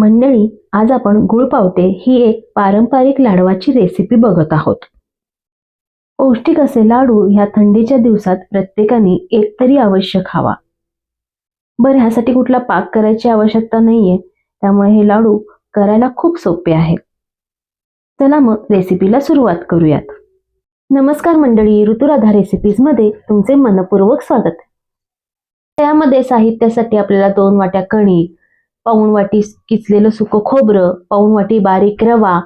मंडळी आज आपण गुळपावटे ही एक पारंपरिक लाडवाची रेसिपी बघत आहोत. पौष्टिक असे लाडू ह्या थंडीच्या दिवसात प्रत्येकाने एक तरी अवश्य खावा. बरं ह्यासाठी कुठला पाक करायची आवश्यकता नाहीये त्यामुळे हे लाडू करायला खूप सोपे आहेत चला मग रेसिपीला सुरुवात करूयात. नमस्कार मंडळी ऋतुराधा रेसिपीजमध्ये तुमचे मनपूर्वक स्वागत. त्यामध्ये साहित्यासाठी आपल्याला दोन वाट्या कणिक पाऊण वाटी किचलेलं सुकं खोबरं पाऊण वाटी बारीक रवा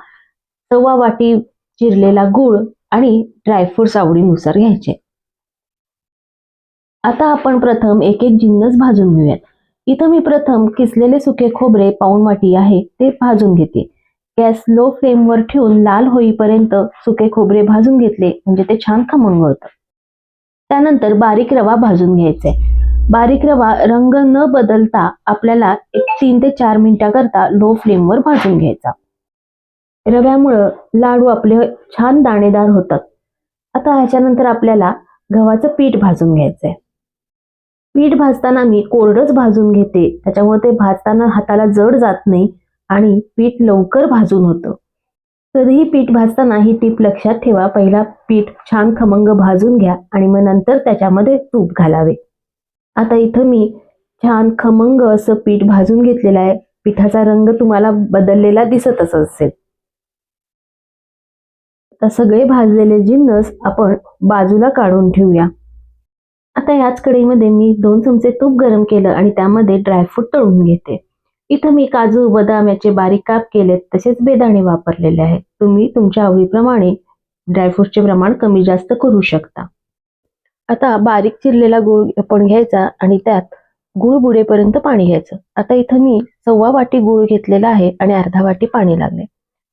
सव्वा वाटी चिरलेला गूळ आणि ड्रायफ्रुट्स आवडीनुसार घ्यायचे. आता आपण प्रथम एक एक जिन्नस भाजून घेऊयात. इथं मी प्रथम किसलेले सुके खोबरे पाऊण वाटी आहे ते भाजून घेते. गॅस लो फ्लेमवर ठेवून लाल होईपर्यंत सुके खोबरे भाजून घेतले म्हणजे ते छान खमंग होतं. त्यानंतर बारीक रवा भाजून घ्यायचे बारीक रवा रंग न बदलता आपल्याला एक तीन ते चार मिनिटाकरता लो फ्लेमवर भाजून घ्यायचा. रव्यामुळं लाडू आपले छान दाणेदार होतात. आता ह्याच्यानंतर आपल्याला गव्हाचं पीठ भाजून घ्यायचंय. पीठ भाजताना मी कोरडच भाजून घेते. त्याच्यामुळे ते भाजताना हाताला जड जात नाही आणि पीठ लवकर भाजून होतं. कधीही पीठ भाजताना ही टीप लक्षात ठेवा. पहिला पीठ छान खमंग भाजून घ्या आणि मग नंतर त्याच्यामध्ये तूप घालावे. आता इथं मी छान खमंग असं पीठ भाजून घेतलेलं आहे. पिठाचा रंग तुम्हाला बदललेला दिसतच असेल. आता सगळे भाजलेले जिन्नस आपण बाजूला काढून ठेवूया. आता याच कढईमध्ये मी दोन चमचे तूप गरम केलं आणि त्यामध्ये ड्रायफ्रूट तळून घेते. इथं मी काजू बदाम याचे बारीक काप केलेत तसेच बेदाणे वापरलेले आहेत. तुम्ही तुमच्या आवडीप्रमाणे ड्रायफ्रूटचे प्रमाण कमी जास्त करू शकता. आता बारीक चिरलेला गूळ आपण घ्यायचा आणि त्यात गूळ बुडेपर्यंत पाणी घ्यायचं. आता इथं मी सव्वा वाटी गूळ घेतलेला आहे आणि अर्धा वाटी पाणी लागले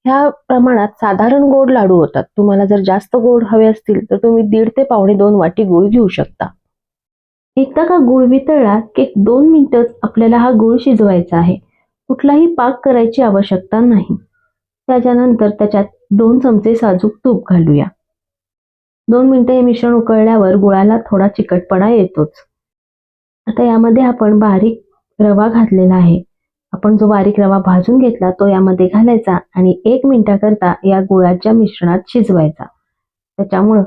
ह्या प्रमाणात साधारण गोड लाडू होतात. तुम्हाला जर जास्त गोड हवे असतील तर तुम्ही दीड ते पावणे दोन वाटी गूळ घेऊ शकता. एकदा का गूळ वितळला की एक दोन मिनिटच आपल्याला हा गूळ शिजवायचा आहे. कुठलाही पाक करायची आवश्यकता नाही. त्याच्यानंतर त्याच्यात दोन चमचे साजूक तूप घालूया. दोन मिनिटं हे मिश्रण उकळल्यावर गुळाला थोडा चिकटपणा येतोच. आता यामध्ये आपण बारीक रवा घातलेला आहे. आपण जो बारीक रवा भाजून घेतला तो यामध्ये घालायचा आणि एक मिनिटाकरता या गुळाच्या मिश्रणात शिजवायचा. त्याच्यामुळं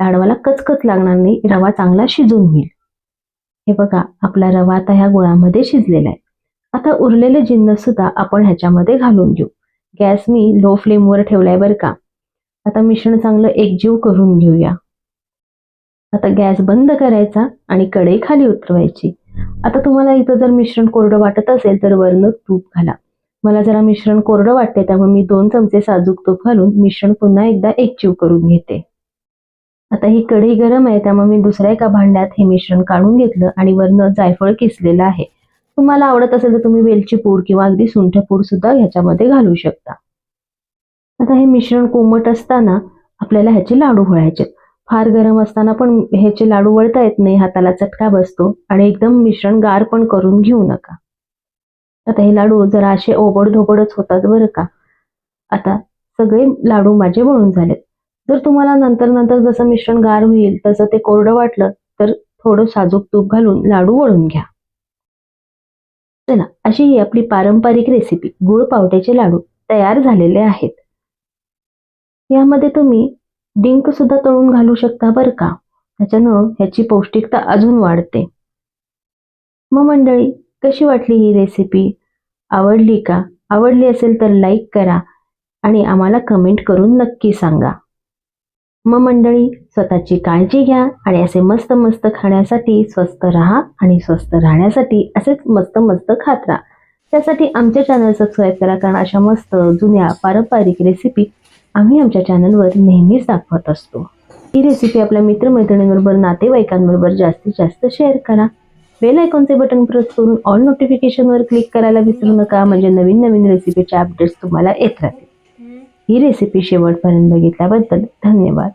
लाडवाला कचकच लागणार नाही रवा चांगला शिजून होईल. हे बघा आपला रवा आता ह्या गुळामध्ये शिजलेला आहे. आता उरलेले जिन्नस सुद्धा आपण ह्याच्यामध्ये घालून घेऊ. गॅस मी लो फ्लेमवर ठेवलाय बरं का. आता मिश्रण चांगलं एकजीव करून घेऊया. आता गॅस बंद करायचा आणि कढई खाली उतरवायची. आता तुम्हाला इथं जर मिश्रण कोरडं वाटत असेल तर वरनं तूप घाला. मला जरा मिश्रण कोरडं वाटते त्यामुळे मी दोन चमचे साजूक तूप घालून मिश्रण पुन्हा एकदा एकजीव करून घेते. आता ही कढई गरम आहे त्यामुळे मी दुसऱ्या एका भांड्यात हे मिश्रण काढून घेतलं आणि वरनं जायफळ किसलेलं आहे. तुम्हाला आवडत असेल तर तुम्ही वेलची पूड किंवा अगदी सुंठ पूड सुद्धा ह्याच्यामध्ये घालू शकता. आता हे मिश्रण कोमट असताना आपल्याला ह्याचे लाडू वळायचे फार गरम असताना पण ह्याचे लाडू वळता येत नाही हाताला चटका बसतो आणि एकदम मिश्रण गार पण करून घेऊ नका. आता हे लाडू जरा असे ओबड धोबडच होतात बरं का. आता सगळे लाडू माझे वळून झालेत. जर तुम्हाला नंतर नंतर जसं मिश्रण गार होईल तसं ते कोरडं वाटलं तर थोडं साजूक तूप घालून लाडू वळून घ्या. चला अशी ही आपली पारंपरिक रेसिपी गुळ पावट्याचे लाडू तयार झालेले आहेत. यामध्ये तुम्ही डिंक सुद्धा तळून घालू शकता बरं का? त्याच्यानं ह्याची पौष्टिकता अजून वाढते. मग मंडळी कशी वाटली ही रेसिपी आवडली का? आवडली असेल तर लाईक करा आणि आम्हाला कमेंट करून नक्की सांगा. मग मंडळी स्वतःची काळजी घ्या आणि असे मस्त मस्त खाण्यासाठी स्वस्त राहा आणि स्वस्त राहण्यासाठी असेच मस्त मस्त खात राहा. त्यासाठी आमचे चॅनल सबस्क्राईब करा कारण अशा मस्त जुन्या पारंपरिक रेसिपी आम्ही आमच्या चॅनलवर नेहमीच दाखवत असतो. ही रेसिपी आपल्या मित्रमैत्रिणींबरोबर नातेवाईकांबरोबर जास्तीत जास्त शेअर करा. बेल आयकॉनचे बटन प्रेस करून ऑल नोटिफिकेशनवर क्लिक करायला विसरू नका म्हणजे नवीन नवीन रेसिपीचे अपडेट्स तुम्हाला येत राहतील. ही रेसिपी शेवटपर्यंत बघितल्याबद्दल धन्यवाद.